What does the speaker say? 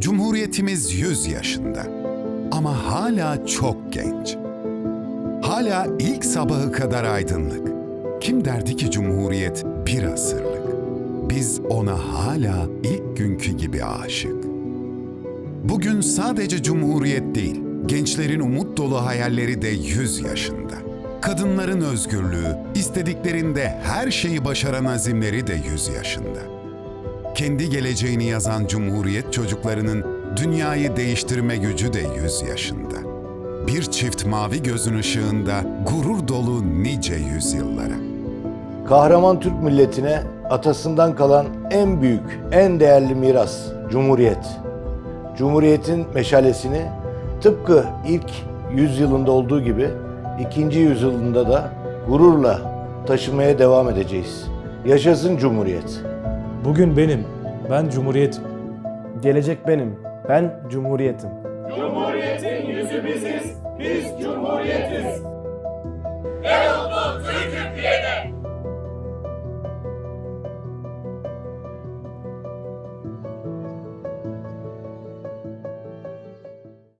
Cumhuriyetimiz 100 yaşında. Ama hala çok genç. Hala ilk sabahı kadar aydınlık. Kim derdi ki Cumhuriyet bir asırlık? Biz ona hala ilk günkü gibi aşık. Bugün sadece Cumhuriyet değil, gençlerin umut dolu hayalleri de 100 yaşında. Kadınların özgürlüğü, istediklerinde her şeyi başaran azimleri de 100 yaşında. Kendi geleceğini yazan Cumhuriyet çocuklarının dünyayı değiştirme gücü de 100 yaşında. Bir çift mavi gözün ışığında gurur dolu nice yüzyıllara. Kahraman Türk milletine atasından kalan en büyük, en değerli miras Cumhuriyet. Cumhuriyetin meşalesini tıpkı ilk yüzyılında olduğu gibi ikinci yüzyılında da gururla taşımaya devam edeceğiz. Yaşasın Cumhuriyet. Bugün benim, ben Cumhuriyetim. Gelecek benim. Ben Cumhuriyetim. Cumhuriyetin yüzü biziz, biz Cumhuriyetiz.